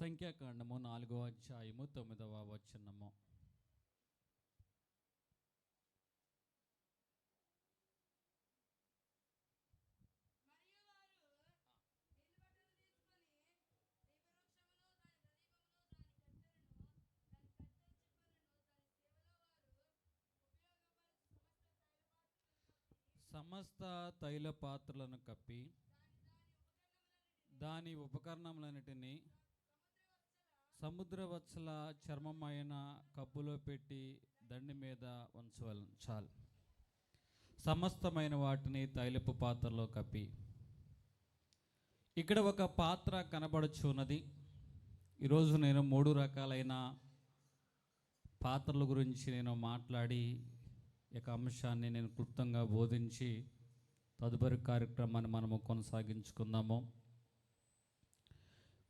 సంఖ్యాకాండము నాలుగో అధ్యాయము తొమ్మిదవ వచనము. సమస్త తైల పాత్రలను కప్పి సమస్త తైల పాత్రలను కప్పి దాని ఉపకరణములన్నిటినీ సముద్రవత్సల చర్మమైన కప్పులో పెట్టి దండి మీద ఉంచవలను చాలు. సమస్తమైన వాటిని తైలపు పాత్రలో కప్పి. ఇక్కడ ఒక పాత్ర కనబడుచున్నది. ఈరోజు నేను మూడు రకాలైన పాత్రల గురించి నేను మాట్లాడి యొక్క అంశాన్ని నేను క్లుప్తంగా బోధించి తదుపరి కార్యక్రమాన్ని మనము కొనసాగించుకుందాము.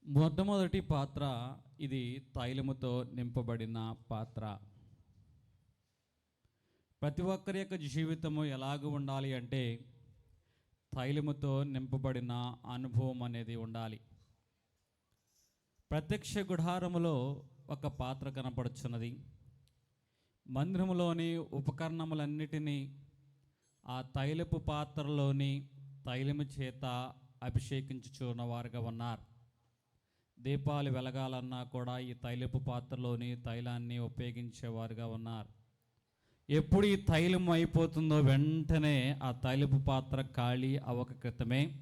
మొట్టమొదటి పాత్ర ఇది తైలముతో నింపబడిన పాత్ర. ప్రతి ఒక్కరి యొక్క జీవితము ఎలాగ ఉండాలి అంటే తైలముతో నింపబడిన అనుభవం అనేది ఉండాలి. ప్రత్యక్ష గుడారములో ఒక పాత్ర కనపడుచున్నది. మందిరములోని ఉపకరణములన్నిటినీ ఆ తైలపు పాత్రలోని తైలము చేత అభిషేకించుచున్న వారుగా ఉన్నారు. దీపాలు వెలగాలన్నా కూడా ఈ తైలపు పాత్రలోని తైలాన్ని ఉపయోగించేవారుగా ఉన్నారు. ఎప్పుడు ఈ తైలం అయిపోతుందో వెంటనే ఆ తైలపు పాత్ర ఖాళీ అవ్వక క్రితమే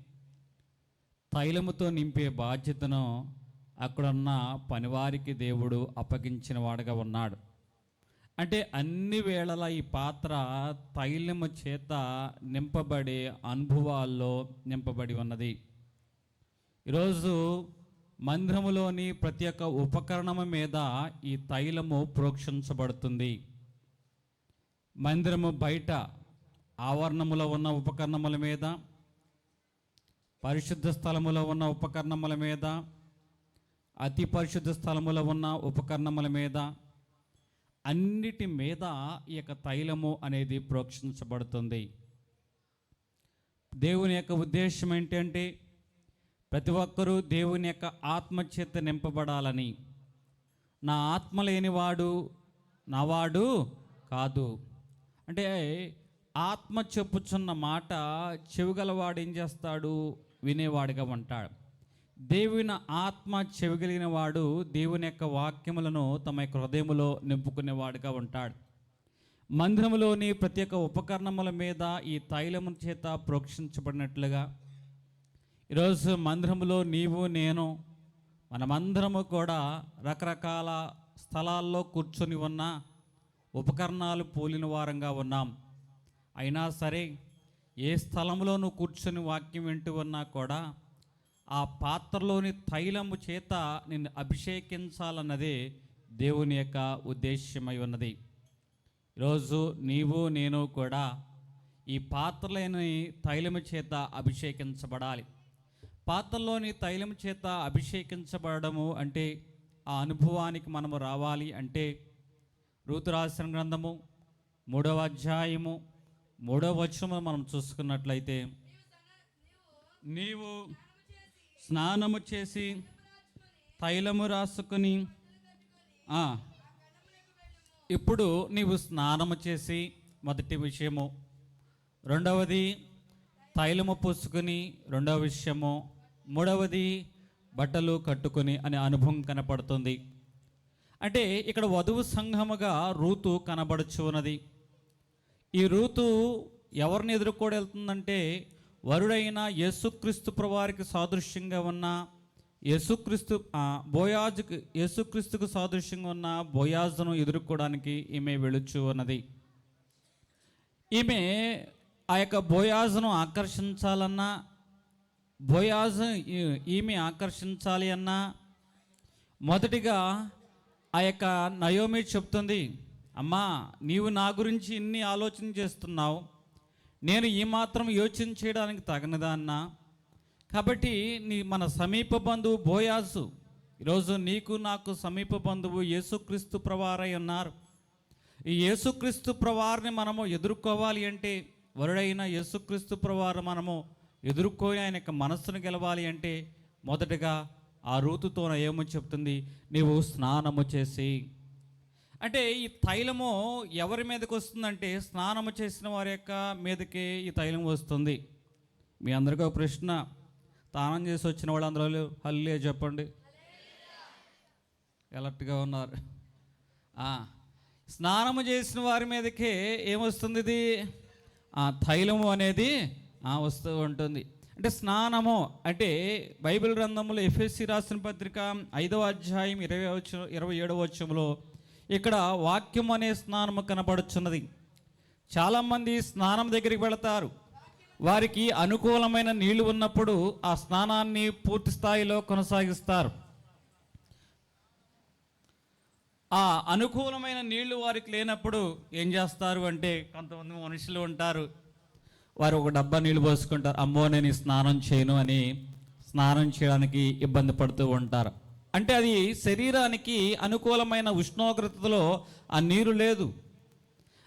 తైలముతో నింపే బాధ్యతను అక్కడున్న పనివారికి దేవుడు అప్పగించిన వాడుగా ఉన్నాడు. అంటే అన్ని వేళల ఈ పాత్ర తైలము చేత నింపబడే అనుభవాల్లో నింపబడి ఉన్నది. ఈరోజు మందిరములోని ప్రతి ఒక్క ఉపకరణము మీద ఈ తైలము ప్రోక్షించబడుతుంది. మందిరము బయట ఆవరణములో ఉన్న ఉపకరణముల మీద పరిశుద్ధ స్థలములో ఉన్న ఉపకరణముల మీద అతి పరిశుద్ధ స్థలములో ఉన్న ఉపకరణముల మీద అన్నిటి మీద ఈ యొక్క తైలము అనేది ప్రోక్షించబడుతుంది. దేవుని యొక్క ఉద్దేశం ఏంటంటే ప్రతి ఒక్కరూ దేవుని యొక్క ఆత్మచేత నింపబడాలని. నా ఆత్మ లేనివాడు నావాడు కాదు. అంటే ఆత్మ చెప్పుచున్న మాట చెవిగలవాడు ఏం చేస్తాడు? వినేవాడిగా ఉంటాడు. దేవుని ఆత్మ చెవిగలిగిన వాడు దేవుని యొక్క వాక్యములను తమ యొక్క హృదయములో నింపుకునేవాడుగా ఉంటాడు. మందిరములోని ప్రతి ఒక్క ఉపకరణముల మీద ఈ తైలము చేత ప్రోక్షించబడినట్లుగా ఈరోజు మందిరములో నీవు నేను మనమందరము కూడా రకరకాల స్థలాల్లో కూర్చొని ఉన్న ఉపకరణాలు పోలిన వారంగా ఉన్నాం. అయినా సరే ఏ స్థలంలో నువ్వు కూర్చొని వాక్యం వింటూ ఉన్నా కూడా ఆ పాత్రలోని తైలము చేత నిన్ను అభిషేకించాలన్నదే దేవుని యొక్క ఉద్దేశ్యమై ఉన్నది. ఈరోజు నీవు నేను కూడా ఈ పాత్రలేని తైలము చేత అభిషేకించబడాలి. పాత్రలోని తైలం చేత అభిషేకించబడము అంటే ఆ అనుభవానికి మనము రావాలి అంటే ఋతురాసిన గ్రంథము మూడవ అధ్యాయము మూడవ వచనము మనం చూసుకున్నట్లయితే నీవు స్నానము చేసి రాసుకొని తైలము రాసుకుని ఇప్పుడు నీవు స్నానము చేసి మొదటి విషయము. రెండవది తైలము పూసుకుని రెండవ విషయము. మూడవది బట్టలు కట్టుకొని అనే అనుభవం కనపడుతుంది. అంటే ఇక్కడ వధువు సంఘముగా రూతు కనబడుచు ఉన్నది ఈ రూతు ఎవరిని ఎదుర్కొని వెళ్తుందంటే వరుడైన యేసుక్రీస్తు ప్రవారికి సాదృశ్యంగా ఉన్న యేసుక్రీస్తు బోయాజుకు యేసుక్రీస్తుకు సాదృశ్యంగా ఉన్న బోయాజును ఎదుర్కోవడానికి ఈమె వెళుచు ఉన్నది ఈమె ఆ యొక్క బోయాజును ఆకర్షించాలన్నా బోయాజ్ ఈమె ఆకర్షించాలి అన్నా మొదటిగా ఆ యొక్క నయోమి చెప్తుంది అమ్మా నీవు నా గురించి ఇన్ని ఆలోచన చేస్తున్నావు. నేను ఈ మాత్రం యోచన చేయడానికి తగనదా అన్నా? కాబట్టి నీ మన సమీప బంధువు బోయాసు ఈరోజు నీకు నాకు సమీప బంధువు యేసుక్రీస్తు ప్రవారై ఉన్నారు. ఈ యేసుక్రీస్తు ప్రవారిని మనము ఎదుర్కోవాలి అంటే వరుడైన యేసుక్రీస్తు ప్రవారు మనము ఎదుర్కొని ఆయన యొక్క మనస్సును గెలవాలి అంటే మొదటగా ఆ రూతుతో ఏమో చెప్తుంది? నీవు స్నానము చేసి. అంటే ఈ తైలము ఎవరి మీదకి వస్తుందంటే స్నానము చేసిన వారి యొక్క మీదకి ఈ తైలం వస్తుంది. మీ అందరికీ ఒక ప్రశ్న. స్నానం చేసి వచ్చిన వాళ్ళందరూ హల్లే చెప్పండి. ఎలర్ట్గా ఉన్నారు. స్నానము చేసిన వారి మీదకే ఏమొస్తుంది ఇది? ఆ, తైలము అనేది వస్తూ ఉంటుంది. అంటే స్నానము అంటే బైబిల్ గ్రంథంలో ఎఫ్ఎస్సి రాసిన పత్రిక ఐదవ అధ్యాయం ఇరవై వచ్చ ఇరవై ఏడవ వచ్చంలో ఇక్కడ వాక్యం అనే స్నానము కనబడుచున్నది. చాలామంది స్నానం దగ్గరికి వెళతారు. వారికి అనుకూలమైన నీళ్ళు ఉన్నప్పుడు ఆ స్నానాన్ని పూర్తి స్థాయిలో కొనసాగిస్తారు. ఆ అనుకూలమైన నీళ్ళు వారికి లేనప్పుడు ఏం చేస్తారు అంటే కొంతమంది మనుషులు ఉంటారు. వారు ఒక డబ్బా నీళ్ళు పోసుకుంటారు. అమ్మో నేను స్నానం చేయను అని స్నానం చేయడానికి ఇబ్బంది పడుతూ ఉంటారు. అంటే అది శరీరానికి అనుకూలమైన ఉష్ణోగ్రతలో ఆ నీరు లేదు.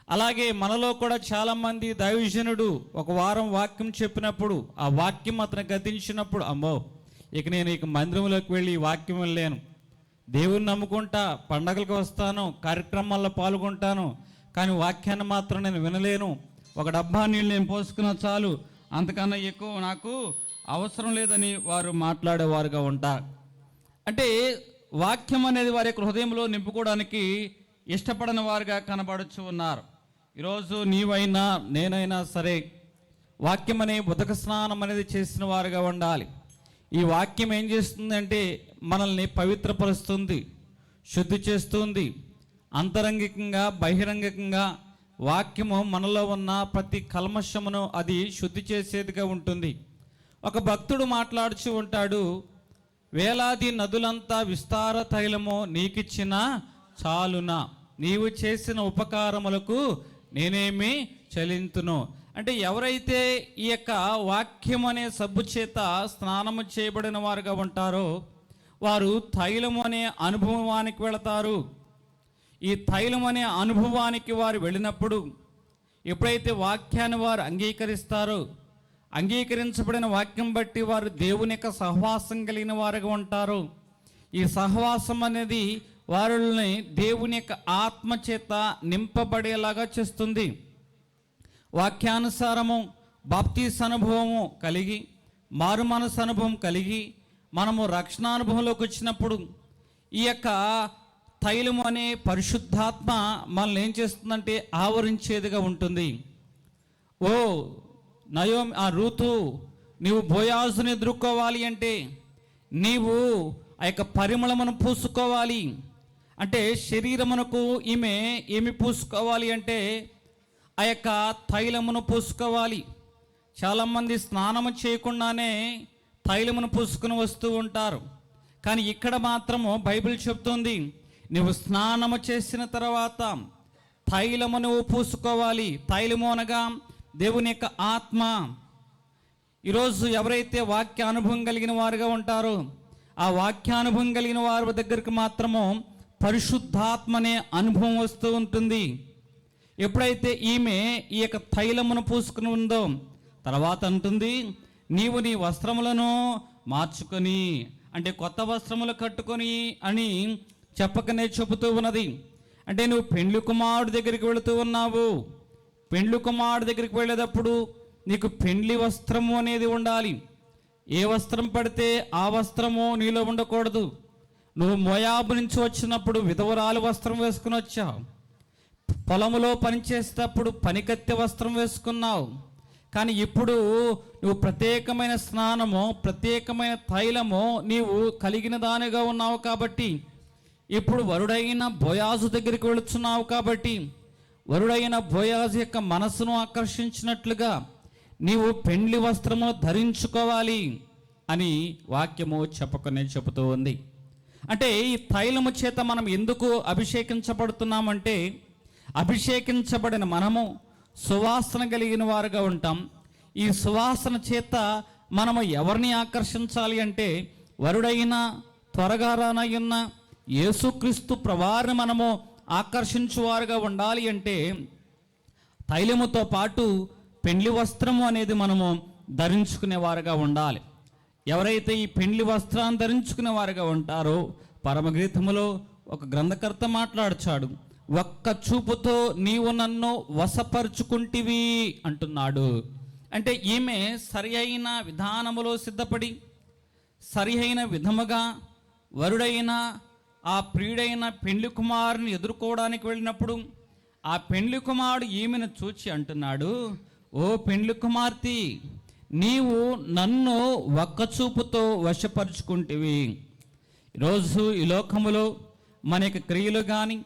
అలాగే మనలో కూడా చాలామంది దైవజనుడు ఒక వారం వాక్యం చెప్పినప్పుడు ఆ వాక్యం అతను గతించినప్పుడు అమ్మో ఇక నేను ఇక మందిరంలోకి వెళ్ళి వాక్యం వెళ్ళలేను దేవుని నమ్ముకుంటా పండగలకు వస్తాను కార్యక్రమాల్లో పాల్గొంటాను కానీ వాక్యాన్ని మాత్రం నేను వినలేను. ఒక డబ్బా నీళ్ళు నేను పోసుకున్నా చాలు. అంతకన్నా ఎక్కువ నాకు అవసరం లేదని వారు మాట్లాడేవారుగా ఉంటారు అంటే వాక్యం అనేది వారి యొక్క హృదయంలో నింపుకోవడానికి ఇష్టపడని వారుగా కనబడుచు ఉన్నారు. ఈరోజు నీవైనా నేనైనా సరే వాక్యం అనే ఉదక స్నానం అనేది చేసిన వారుగా ఉండాలి. ఈ వాక్యం ఏం చేస్తుందంటే మనల్ని పవిత్రపరుస్తుంది శుద్ధి చేస్తుంది అంతరంగికంగా బహిరంగికంగా వాక్యము మనలో ఉన్న ప్రతి కల్మషమును అది శుద్ధి చేసేదిగా ఉంటుంది. ఒక భక్తుడు మాట్లాడుచు ఉంటాడు వేలాది నదులంతా విస్తార తైలము నీకిచ్చిన చాలునా? నీవు చేసిన ఉపకారములకు నేనేమి చలింతును? అంటే ఎవరైతే ఈ యొక్క వాక్యం అనే సబ్బు చేత స్నానము చేయబడిన వారుగా ఉంటారో వారు తైలము అనే అనుభవానికి వెళతారు. ఈ తైలం అనే అనుభవానికి వారు వెళ్ళినప్పుడు ఎప్పుడైతే వాక్యాన్ని వారు అంగీకరిస్తారో అంగీకరించబడిన వాక్యం బట్టి వారు దేవుని యొక్క సహవాసం కలిగిన వారుగా ఉంటారు. ఈ సహవాసం అనేది వారిని దేవుని యొక్క ఆత్మచేత నింపబడేలాగా చేస్తుంది. వాక్యానుసారము బాప్తీస్ అనుభవము కలిగి మారు మనసు అనుభవం కలిగి మనము రక్షణానుభవంలోకి వచ్చినప్పుడు ఈ యొక్క తైలము అనే పరిశుద్ధాత్మ మనల్ని ఏం చేస్తుందంటే ఆవరించేదిగా ఉంటుంది. ఓ నయోం ఆ రూతు నీవు బోయాజుని ఎదుర్కోవాలి అంటే నీవు ఆ యొక్క పరిమళమును పూసుకోవాలి. అంటే శరీరమునకు ఈమె ఏమి పూసుకోవాలి అంటే ఆ యొక్క తైలమును పూసుకోవాలి. చాలామంది స్నానము చేయకుండానే తైలమును పూసుకుని వస్తూ ఉంటారు. కానీ ఇక్కడ మాత్రము బైబిల్ చెప్తుంది నువ్వు స్నానము చేసిన తర్వాత తైలము నువ్వు పూసుకోవాలి. తైలము అనగా దేవుని యొక్క ఆత్మ. ఈరోజు ఎవరైతే వాక్య అనుభవం కలిగిన వారుగా ఉంటారో ఆ వాక్యానుభవం కలిగిన వారి దగ్గరికి మాత్రము పరిశుద్ధాత్మ అనే అనుభవం వస్తూ ఉంటుంది. ఎప్పుడైతే ఈమె ఈ యొక్క తైలమును పూసుకుని ఉందో తర్వాత అంటుంది నీవు నీ వస్త్రములను మార్చుకొని అంటే కొత్త వస్త్రములు కట్టుకొని అని చెప్పకనే చెబుతూ ఉన్నది. అంటే నువ్వు పెండ్లి కుమారుడు దగ్గరికి వెళుతూ ఉన్నావు. పెండ్లి కుమారుడు దగ్గరికి వెళ్ళేటప్పుడు నీకు పెండ్లి వస్త్రము అనేది ఉండాలి. ఏ వస్త్రం పడితే ఆ వస్త్రము నీలో ఉండకూడదు. నువ్వు మోయాబు నుంచి వచ్చినప్పుడు విధవరాలు వస్త్రం వేసుకుని వచ్చావు. పొలములో పనిచేసేటప్పుడు పనికత్తె వస్త్రం వేసుకున్నావు. కానీ ఇప్పుడు నువ్వు ప్రత్యేకమైన స్నానము ప్రత్యేకమైన తైలము నీవు కలిగిన దానిగా ఉన్నావు కాబట్టి ఇప్పుడు వరుడైన బోయాజు దగ్గరికి వెళుతున్నావు కాబట్టి వరుడైన బోయాజు యొక్క మనసును ఆకర్షించినట్లుగా నీవు పెండ్లి వస్త్రము ధరించుకోవాలి అని వాక్యము చెప్పకనే చెబుతూ ఉంది. అంటే ఈ తైలము చేత మనం ఎందుకు అభిషేకించబడుతున్నామంటే అభిషేకించబడిన మనము సువాసన కలిగిన వారుగా ఉంటాం. ఈ సువాసన చేత మనము ఎవరిని ఆకర్షించాలి అంటే వరుడైన త్వరగా రానయ్యున్నా యేసుక్రీస్తు ప్రవారిని మనము ఆకర్షించువారుగా ఉండాలి అంటే తైలముతో పాటు పెండ్లి వస్త్రము అనేది మనము ధరించుకునేవారుగా ఉండాలి. ఎవరైతే ఈ పెండ్లి వస్త్రాన్ని ధరించుకునే వారుగా ఉంటారో పరమగీతములో ఒక గ్రంథకర్త మాట్లాడుచాడు ఒక్క చూపుతో నీవు నన్ను వశపరుచుకుంటివి అంటున్నాడు. అంటే ఈమె సరి అయిన విధానములో సిద్ధపడి సరి అయిన విధముగా వరుడైన ఆ ప్రియుడైన పెండ్లి కుమారుని ఎదుర్కోవడానికి వెళ్ళినప్పుడు ఆ పెండ్లి కుమారుడు ఈమెను చూచి అంటున్నాడు ఓ పెండ్లి కుమార్తె నీవు నన్ను ఒక్కచూపుతో చూపుతో వశపరుచుకుంటివి. ఈరోజు ఈ లోకములో మన యొక్క క్రియలు కానీ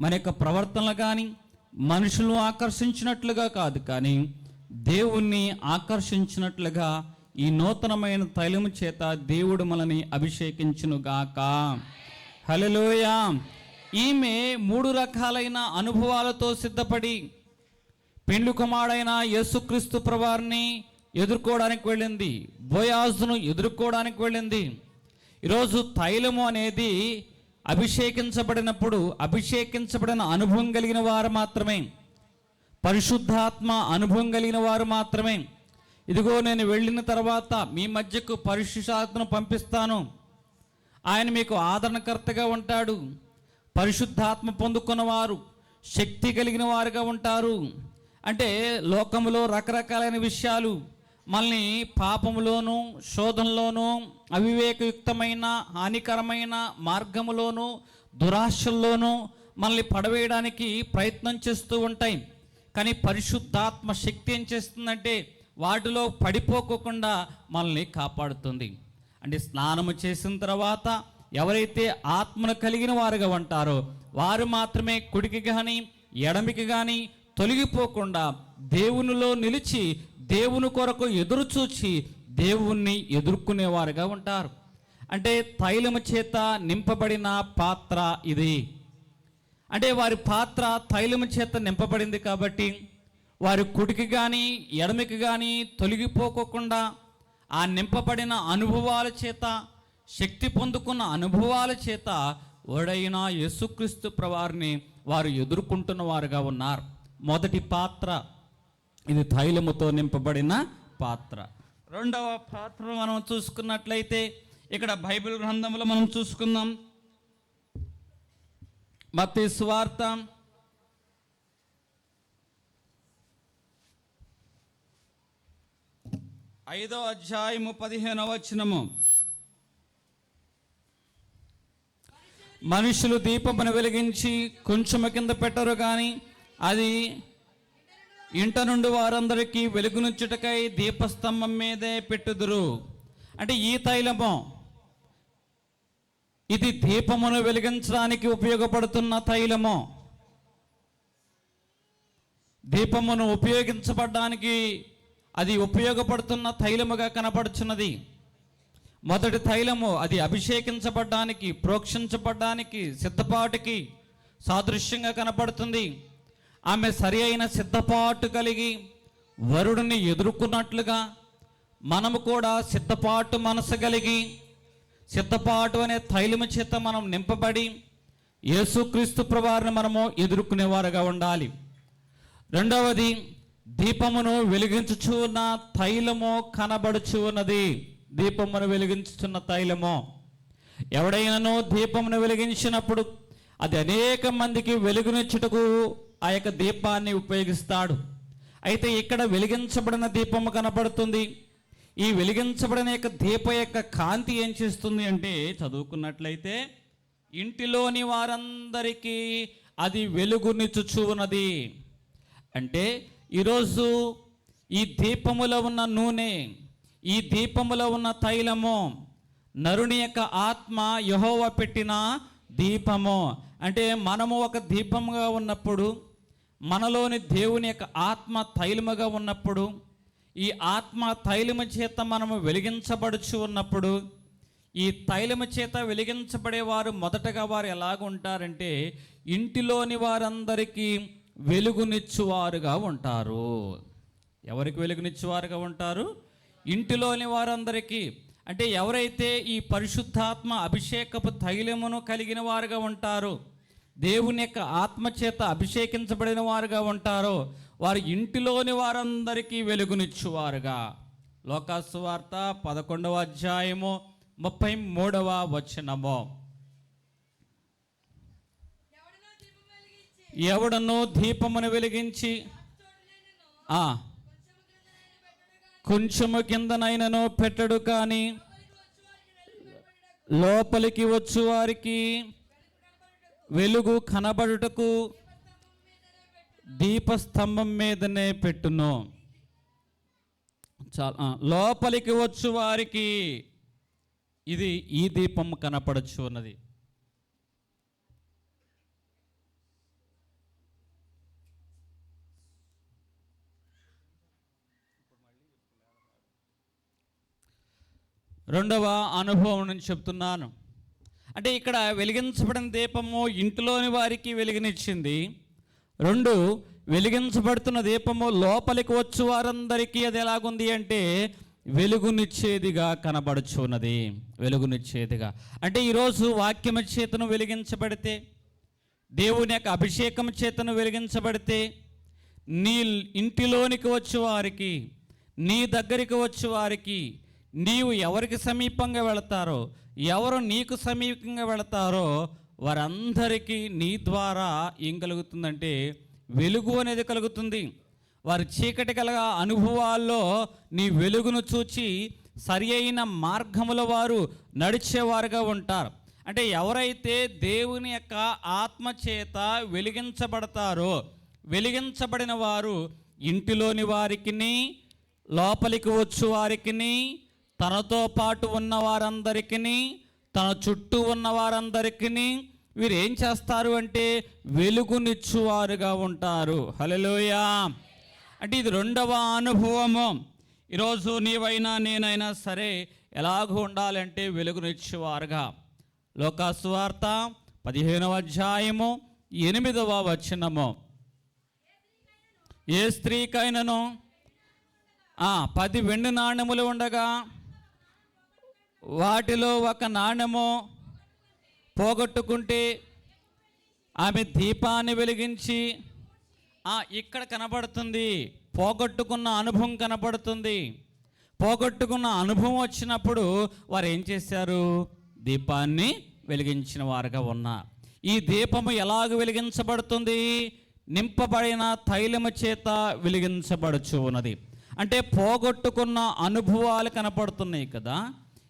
మన యొక్క ప్రవర్తనలు కానీ మనుషులు ఆకర్షించినట్లుగా కాదు కానీ దేవుణ్ణి ఆకర్షించినట్లుగా ఈ నూతనమైన తైలము చేత దేవుడు మనని అభిషేకించునుగాక. హల్లెలూయ. ఈమె మూడు రకాలైన అనుభవాలతో సిద్ధపడి పెండ్లి కుమారుడైన యేసుక్రీస్తు ప్రవారిని ఎదుర్కోవడానికి వెళ్ళింది. బోయాజును ఎదుర్కోవడానికి వెళ్ళింది. ఈరోజు తైలము అనేది అభిషేకించబడినప్పుడు అభిషేకించబడిన అనుభవం కలిగిన వారు మాత్రమే. పరిశుద్ధాత్మ అనుభవం కలిగిన వారు మాత్రమే. ఇదిగో నేను వెళ్ళిన తర్వాత మీ మధ్యకు పరిశుద్ధాత్మను పంపిస్తాను. ఆయన మీకు ఆదరణకర్తగా ఉంటాడు. పరిశుద్ధాత్మ పొందుకున్నవారు శక్తి కలిగిన వారుగా ఉంటారు. అంటే లోకంలో రకరకాలైన విషయాలు మనల్ని పాపములోను శోధంలోనూ అవివేకయుక్తమైన హానికరమైన మార్గములోను దురాశల్లోనూ మనల్ని పడవేయడానికి ప్రయత్నం చేస్తూ ఉంటాయి. కానీ పరిశుద్ధాత్మ శక్తి ఏం చేస్తుందంటే వాటిలో పడిపోకోకుండా మనల్ని కాపాడుతుంది. అంటే స్నానము చేసిన తర్వాత ఎవరైతే ఆత్మను కలిగిన వారుగా ఉంటారో వారు మాత్రమే కుడికి కానీ ఎడమికి కానీ తొలగిపోకుండా దేవునిలో నిలిచి దేవుని కొరకు ఎదురు చూచి దేవుణ్ణి ఎదుర్కొనేవారుగా ఉంటారు. అంటే తైలము చేత నింపబడిన పాత్ర ఇది. అంటే వారి పాత్ర తైలము చేత నింపబడింది కాబట్టి వారి కుడికి కానీ ఎడమికి కానీ తొలగిపోకోకుండా ఆ నింపబడిన అనుభవాల చేత శక్తి పొందుకున్న అనుభవాల చేత ఓడైన యేసుక్రీస్తు ప్రవారిని వారు ఎదుర్కొంటున్న వారుగా ఉన్నారు. మొదటి పాత్ర ఇది తైలముతో నింపబడిన పాత్ర. రెండవ పాత్ర మనం చూసుకున్నట్లయితే ఇక్కడ బైబిల్ గ్రంథంలో మనం చూసుకుందాం. మత్తి స్వార్థం ఐదో అధ్యాయము పదిహేనవ వచనము. మనుషులు దీపమును వెలిగించి కొంచెము కింద పెట్టరు కానీ అది ఇంట నుండి వారందరికీ వెలుగునుచ్చుటకై దీపస్తంభం మీదే పెట్టుదురు. అంటే ఈ తైలము ఇది దీపమును వెలిగించడానికి ఉపయోగపడుతున్న తైలము. దీపమును ఉపయోగించబడడానికి అది ఉపయోగపడుతున్న తైలముగా కనపడుచున్నది మొదటి తైలము అది అభిషేకించబడ్డానికి ప్రోక్షించబడ్డానికి సిద్ధపాటుకి సాదృశ్యంగా కనపడుతుంది ఆమె సరి అయిన సిద్ధపాటు కలిగి వరుడిని ఎదుర్కొన్నట్లుగా మనము కూడా సిద్ధపాటు మనసు కలిగి సిద్ధపాటు అనే తైలము చేత మనం నింపబడి యేసుక్రీస్తు ప్రవారిని మనము ఎదుర్కొనేవారుగా ఉండాలి. రెండవది దీపమును వెలిగించుచున్న తైలము కనబడుచు ఉన్నది. దీపమును వెలిగించుచున్న తైలము. ఎవడైనాను దీపమును వెలిగించినప్పుడు అది అనేక మందికి వెలుగునిచ్చుటకు ఆ యొక్క దీపాన్ని ఉపయోగిస్తాడు. అయితే ఇక్కడ వెలిగించబడిన దీపము కనపడుతుంది ఈ వెలిగించబడిన యొక్క దీప యొక్క కాంతి ఏం చేస్తుంది అంటే చదువుకున్నట్లయితే ఇంటిలోని వారందరికీ అది వెలుగునిచ్చుచు ఉన్నది. అంటే ఈరోజు ఈ దీపములో ఉన్న నూనె ఈ దీపములో ఉన్న తైలము నరుని యొక్క ఆత్మ యహోవ పెట్టిన దీపము. అంటే మనము ఒక దీపముగా ఉన్నప్పుడు మనలోని దేవుని యొక్క ఆత్మ తైలముగా ఉన్నప్పుడు ఈ ఆత్మ తైలము చేత మనము వెలిగించబడుచు ఉన్నప్పుడు ఈ తైలము చేత వెలిగించబడేవారు మొదటగా వారు ఎలాగుంటారంటే ఇంటిలోని వారందరికీ వెలుగునిచ్చువారుగా ఉంటారు. ఎవరికి వెలుగునిచ్చువారుగా ఉంటారు? ఇంటిలోని వారందరికీ. అంటే ఎవరైతే ఈ పరిశుద్ధాత్మ అభిషేకపు తైలమును కలిగిన వారుగా ఉంటారో దేవుని యొక్క ఆత్మ చేత అభిషేకించబడిన వారుగా ఉంటారో వారు ఇంటిలోని వారందరికీ వెలుగునిచ్చువారుగా. లోకాసు వార్త పదకొండవ అధ్యాయము ముప్పై మూడవ వచనము. ఎవడనో దీపమును వెలిగించి కొంచెము కిందనైనను పెట్టడు కానీ లోపలికి వచ్చు వారికి వెలుగు కనబడుటకు దీపస్తంభం మీదనే పెట్టును. చాలా లోపలికి వచ్చు వారికి ఇది ఈ దీపం కనపడచ్చు అన్నది. రెండవ అనుభవం నుంచి చెప్తున్నాను. అంటే ఇక్కడ వెలిగించబడిన దీపము ఇంటిలోని వారికి వెలుగునిచ్చింది. రెండు వెలిగించబడుతున్న దీపము లోపలికి వచ్చు వారందరికీ అది ఎలాగుంది అంటే వెలుగునిచ్చేదిగా కనబడుచున్నది. వెలుగునిచ్చేదిగా. అంటే ఈరోజు వాక్యము చేతను వెలిగించబడితే దేవుని యొక్క అభిషేకం చేతను వెలిగించబడితే నీ ఇంటిలోనికి వచ్చే వారికి నీ దగ్గరికి వచ్చే వారికి నీవు ఎవరికి సమీపంగా వెళతారో ఎవరు నీకు సమీపంగా వెళతారో వారందరికీ నీ ద్వారా ఏం కలుగుతుందంటే వెలుగు అనేది కలుగుతుంది. వారి చీకటి కలగ అనుభవాల్లో నీ వెలుగును చూచి సరి అయిన మార్గముల వారు నడిచేవారుగా ఉంటారు. అంటే ఎవరైతే దేవుని యొక్క ఆత్మ చేత వెలిగించబడతారో వెలిగించబడిన వారు ఇంటిలోని వారికిని లోపలికి వచ్చు వారికిని తనతో పాటు ఉన్న వారందరికీ తన చుట్టూ ఉన్న వారందరికీ వీరు ఏం చేస్తారు అంటే వెలుగునిచ్చువారుగా ఉంటారు. హలలోయా అంటే ఇది రెండవ అనుభవము. ఈరోజు నీవైనా నేనైనా సరే ఎలాగూ ఉండాలంటే వెలుగునిచ్చేవారుగా. లోకాసువార్త పదిహేనవ అధ్యాయము ఎనిమిదవ వచనము. ఏ స్త్రీకైనను? పది వెండి నాణెములు ఉండగా వాటిలో ఒక నాణెము పోగొట్టుకుంటే ఆమె దీపాన్ని వెలిగించి ఆ, ఇక్కడ కనబడుతుంది. పోగొట్టుకున్న అనుభవం కనబడుతుంది. పోగొట్టుకున్న అనుభవం వచ్చినప్పుడు వారు ఏం చేశారు? దీపాన్ని వెలిగించిన వారుగా ఉన్నారు. ఈ దీపము ఎలాగ వెలిగించబడుతుంది? నింపబడిన తైలము చేత వెలిగించబడుచు ఉన్నది అంటే పోగొట్టుకున్న అనుభవాలు కనపడుతున్నాయి కదా.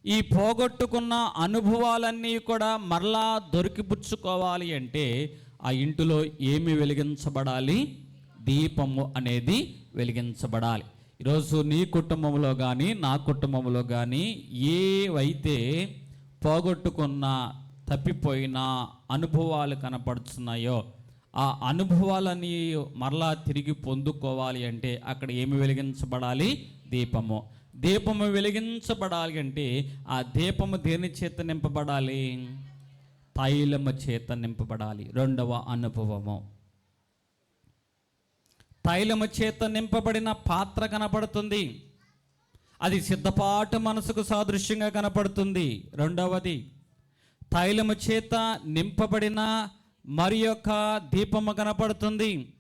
ఈ పోగొట్టుకున్న అనుభవాలన్నీ కూడా మరలా దొరికిపుచ్చుకోవాలి అంటే ఆ ఇంటిలో ఏమి వెలిగించబడాలి? దీపము అనేది వెలిగించబడాలి. ఈరోజు నీ కుటుంబంలో కానీ నా కుటుంబంలో కానీ ఏవైతే పోగొట్టుకున్న తప్పిపోయిన అనుభవాలు కనపడుతున్నాయో ఆ అనుభవాలని మరలా తిరిగి పొందుకోవాలి అంటే అక్కడ ఏమి వెలిగించబడాలి? దీపము. దీపము వెలిగించబడాలి అంటే ఆ దీపము దేని చేత నింపబడాలి? తైలము చేత నింపబడాలి. రెండవ అనుభవము. తైలము చేత నింపబడిన పాత్ర కనపడుతుంది. అది సిద్ధపాటు మనసుకు సాదృశ్యంగా కనపడుతుంది. రెండవది తైలము చేత నింపబడిన మరి యొక్క దీపము కనపడుతుంది.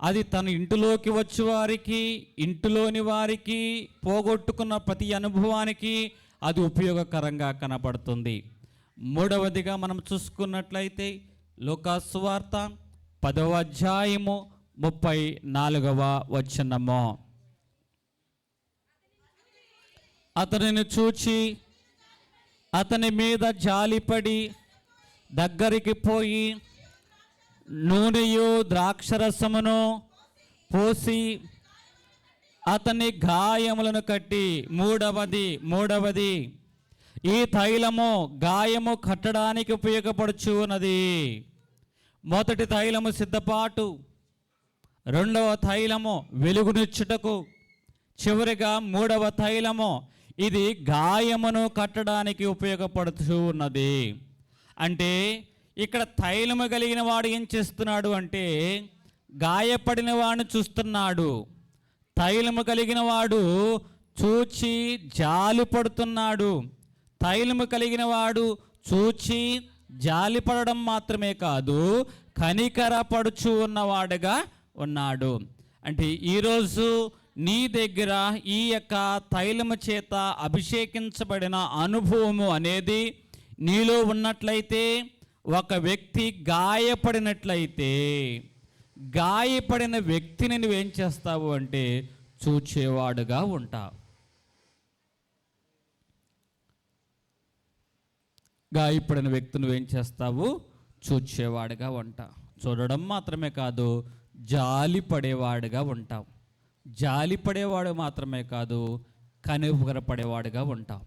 అది తన ఇంటిలోకి వచ్చే వారికి ఇంటిలోని వారికి పోగొట్టుకున్న ప్రతి అనుభవానికి అది ఉపయోగకరంగా కనపడుతుంది. మూడవదిగా మనం చూసుకున్నట్లయితే లోకాసువార్త పదవ అధ్యాయము ముప్పై నాలుగవ వచనము. అతనిని చూచి అతని మీద జాలిపడి దగ్గరికి పోయి నూనెయు ద్రాక్షరసమును పోసి అతని గాయములను కట్టి మూడవది మూడవది ఈ తైలము గాయము కట్టడానికి ఉపయోగపడుచు ఉన్నది మొదటి తైలము సిద్ధపాటు రెండవ తైలము వెలుగునిచ్చుటకు చివరిగా మూడవ తైలము ఇది గాయమును కట్టడానికి ఉపయోగపడుతూ ఉన్నది అంటే ఇక్కడ తైలము కలిగిన వాడు ఏం చేస్తున్నాడు అంటే గాయపడిన వాడిని చూస్తున్నాడు. తైలము కలిగిన వాడు చూచి జాలి పడుతున్నాడు. తైలము కలిగిన వాడు చూచి జాలి పడడం మాత్రమే కాదు కనికర పడుచు ఉన్నవాడుగా ఉన్నాడు. అంటే ఈరోజు నీ దగ్గర ఈ యొక్క తైలము చేత అభిషేకించబడిన అనుభవము అనేది నీలో ఉన్నట్లయితే ఒక వ్యక్తి గాయపడినట్లయితే గాయపడిన వ్యక్తిని నువ్వేం చేస్తావు అంటే చూచేవాడుగా ఉంటావు గాయపడిన వ్యక్తి నువ్వేం చేస్తావు? చూచేవాడుగా ఉంటావు చూడడం మాత్రమే కాదు జాలి పడేవాడుగా ఉంటావు జాలి పడేవాడు మాత్రమే కాదు కనుగరపడేవాడుగా ఉంటావు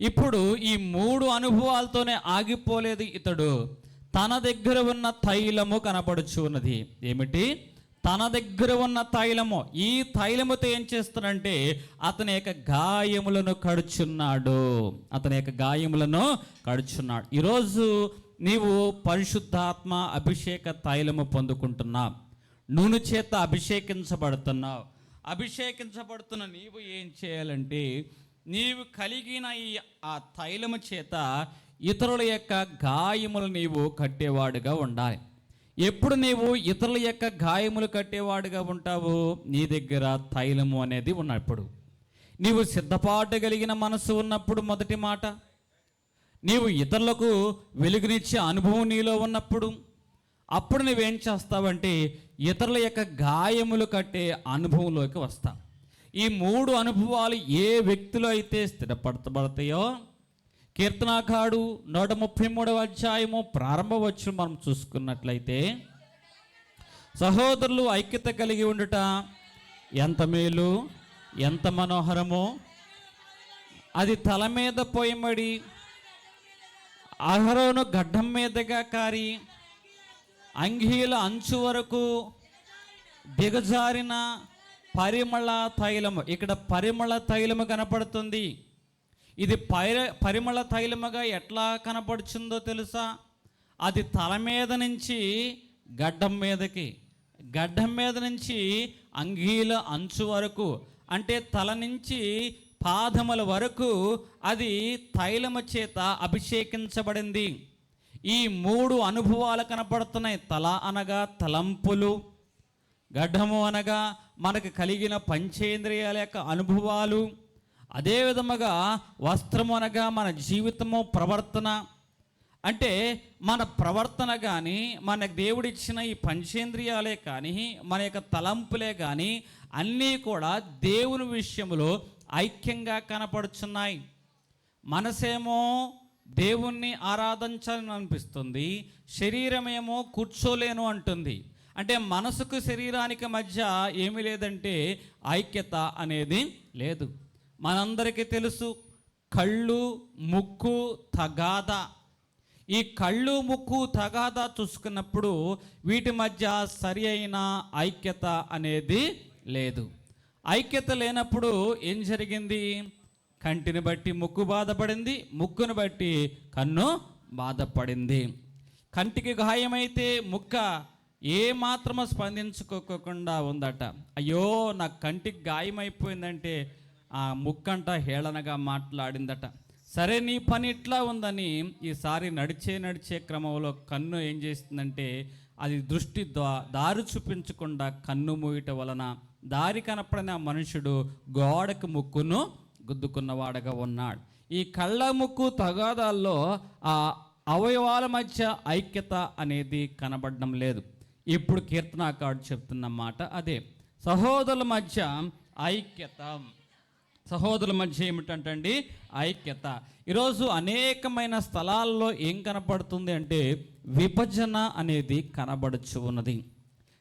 ఇప్పుడు ఈ మూడు అనుభవాలతోనే ఆగిపోలేదు ఇతడు. తన దగ్గర ఉన్న తైలము కనపడుచు ఉన్నది. ఏమిటి? తన దగ్గర ఉన్న తైలము. ఈ తైలముతో ఏం చేస్తాడంటే అతని యొక్క గాయములను కడుచున్నాడు. అతని యొక్క గాయములను కడుచున్నాడు. ఈరోజు నీవు పరిశుద్ధాత్మ అభిషేక తైలము పొందుకుంటున్నావు. నూనె చేత అభిషేకించబడుతున్నావు. అభిషేకించబడుతున్న నీవు ఏం చేయాలంటే నీవు కలిగిన ఈ ఆ తైలము చేత ఇతరుల యొక్క గాయములు నీవు కట్టేవాడుగా ఉండాలి. ఎప్పుడు నీవు ఇతరుల యొక్క గాయములు కట్టేవాడుగా ఉంటావు నీ దగ్గర తైలము అనేది ఉన్నప్పుడు. నీవు సిద్ధపాటు కలిగిన మనసు ఉన్నప్పుడు మొదటి మాట. నీవు ఇతరులకు వెలుగునిచ్చే అనుభవం నీలో ఉన్నప్పుడు. అప్పుడు నువ్వేం చేస్తావంటే ఇతరుల యొక్క గాయములు కట్టే అనుభవంలోకి వస్తావు. ఈ మూడు అనుభవాలు ఏ వ్యక్తిలో అయితే స్థిరపడతబడతాయో కీర్తనాకాడు నూట ముప్పై మూడవ అధ్యాయము ప్రారంభ వచ్చు మనం చూసుకున్నట్లయితే సహోదరులు ఐక్యత కలిగి ఉండుట ఎంత మేలు ఎంత మనోహరమో. అది తల మీద పోయమడి అహరోను గడ్డం మీదగా కారి అంగీల అంచు వరకు దిగజారిన పరిమళ తైలము. ఇక్కడ పరిమళ తైలము కనపడుతుంది. ఇది పైర పరిమళ తైలముగా ఎట్లా కనపడుచుందో తెలుసా? అది తల మీద నుంచి గడ్డం మీదకి గడ్డం మీద నుంచి అంగీల అంచు వరకు అంటే తల నుంచి పాదముల వరకు అది తైలము చేత అభిషేకించబడింది. ఈ మూడు అనుభవాలు కనపడుతున్నాయి. తల అనగా తలంపులు గడ్డము అనగా మనకు కలిగిన పంచేంద్రియాల యొక్క అనుభవాలు అదే విధముగా వస్త్రము అనగా మన జీవితము ప్రవర్తన. అంటే మన ప్రవర్తన కానీ మన దేవుడిచ్చిన ఈ పంచేంద్రియాలే కానీ మన యొక్క తలంపులే కానీ అన్నీ కూడా దేవుని విషయంలో ఐక్యంగా కనపడుచున్నాయి. మనసేమో దేవుణ్ణి ఆరాధించాలని అనిపిస్తుంది శరీరమేమో కూర్చోలేను అంటుంది. అంటే మనసుకు శరీరానికి మధ్య ఏమీ లేదంటే ఐక్యత అనేది లేదు. మనందరికీ తెలుసు కళ్ళు ముక్కు తగాద. ఈ కళ్ళు ముక్కు తగాద చూసుకున్నప్పుడు వీటి మధ్య సరి అయిన ఐక్యత అనేది లేదు. ఐక్యత లేనప్పుడు ఏం జరిగింది? కంటిని బట్టి ముక్కు బాధపడింది ముక్కును బట్టి కన్ను బాధపడింది. కంటికి గాయమైతే ముక్క ఏ మాత్రమో స్పందించుకోకుండా ఉందట. అయ్యో నా కంటికి గాయమైపోయిందంటే ఆ ముక్కంట హేళనగా మాట్లాడిందట. సరే నీ పని ఇట్లా ఉందని ఈసారి నడిచే నడిచే క్రమంలో కన్ను ఏం చేస్తుందంటే అది దృష్టి దారి చూపించకుండా కన్ను మూయట వలన దారి కనపడిన మనుషుడు గోడకు ముక్కును గుద్దుకున్నవాడగా ఉన్నాడు. ఈ కళ్ళ ముక్కు తగాదాల్లో ఆ అవయవాల మధ్య ఐక్యత అనేది కనబడడం లేదు. ఇప్పుడు కీర్తనాకాడు చెప్తున్న మాట అదే. సహోదరుల మధ్య ఐక్యత. సహోదరుల మధ్య ఏమిటంటండి? ఐక్యత. ఈరోజు అనేకమైన స్థలాల్లో ఏం కనపడుతుంది అంటే విభజన అనేది కనబడుచు ఉన్నది.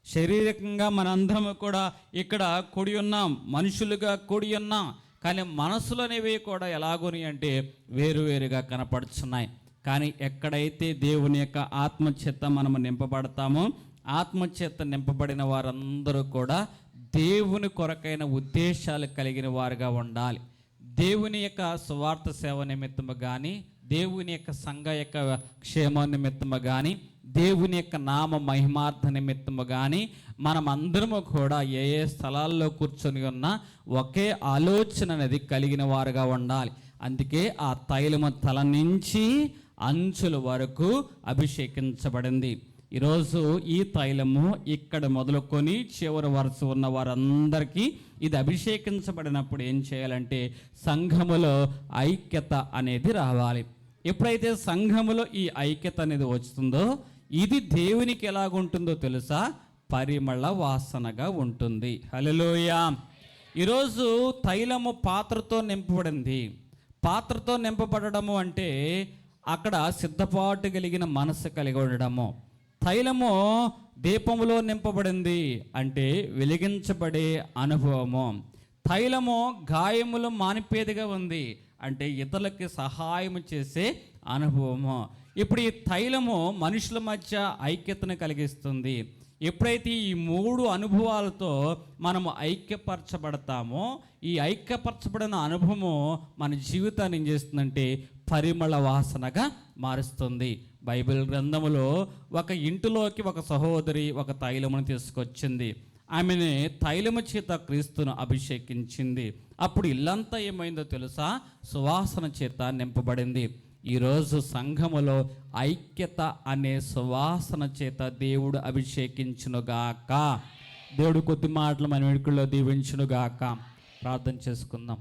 శారీరకంగా మనందరం కూడా ఇక్కడ కూడి ఉన్నాం మనుషులుగా కూడి ఉన్నాం కానీ మనసులు అనేవి కూడా ఎలాగోని అంటే వేరువేరుగా కనపడుచున్నాయి. కానీ ఎక్కడైతే దేవుని యొక్క ఆత్మచేత మనము నింపబడతామో ఆత్మచేత నింపబడిన వారందరూ కూడా దేవుని కొరకైన ఉద్దేశాలు కలిగిన వారుగా ఉండాలి. దేవుని యొక్క స్వార్థ సేవ నిమిత్తము కానీ దేవుని యొక్క సంఘ యొక్క క్షేమ నిమిత్తము కానీ దేవుని యొక్క నామ మహిమార్థ నిమిత్తము కానీ మనం అందరము కూడా ఏ ఏ స్థలాల్లో కూర్చొని ఉన్నా ఒకే ఆలోచన అనేది కలిగిన వారుగా ఉండాలి. అందుకే ఆ తైలము తల నుంచి అంచుల వరకు అభిషేకించబడింది. ఈరోజు ఈ తైలము ఇక్కడ మొదలుకొని చివరి వరుస ఉన్న వారందరికీ ఇది అభిషేకించబడినప్పుడు ఏం చేయాలంటే సంఘములో ఐక్యత అనేది రావాలి. ఎప్పుడైతే సంఘములో ఈ ఐక్యత అనేది వస్తుందో ఇది దేవునికి ఎలాగుంటుందో తెలుసా? పరిమళ వాసనగా ఉంటుంది. హలోయ ఈరోజు తైలము పాత్రతో నింపబడింది. పాత్రతో నింపబడము అంటే అక్కడ సిద్ధపాటు కలిగిన మనసు కలిగి ఉండడము. తైలము దీపములో నింపబడింది అంటే వెలిగించబడే అనుభవము. తైలము గాయములు మానిపేదిగా ఉంది అంటే ఇతరులకి సహాయం చేసే అనుభవము. ఇప్పుడు ఈ తైలము మనుషుల మధ్య ఐక్యతను కలిగిస్తుంది. ఎప్పుడైతే ఈ మూడు అనుభవాలతో మనము ఐక్యపరచబడతామో ఈ ఐక్యపరచబడిన అనుభవము మన జీవితాన్ని ఏం చేస్తుందంటే పరిమళ వాసనగా మారుస్తుంది. బైబిల్ గ్రంథములో ఒక ఇంటిలోకి ఒక సహోదరి ఒక తైలమును తీసుకొచ్చింది. ఆమెని తైలము చేత క్రీస్తును అభిషేకించింది. అప్పుడు ఇల్లంతా ఏమైందో తెలుసా? సువాసన చేత నింపబడింది. ఈరోజు సంఘములో ఐక్యత అనే సువాసన చేత దేవుడు అభిషేకించునుగాక దేవుడు కొద్ది మాటలు మన వెనుకల్లో దీవించునుగాక ప్రార్థన చేసుకుందాం.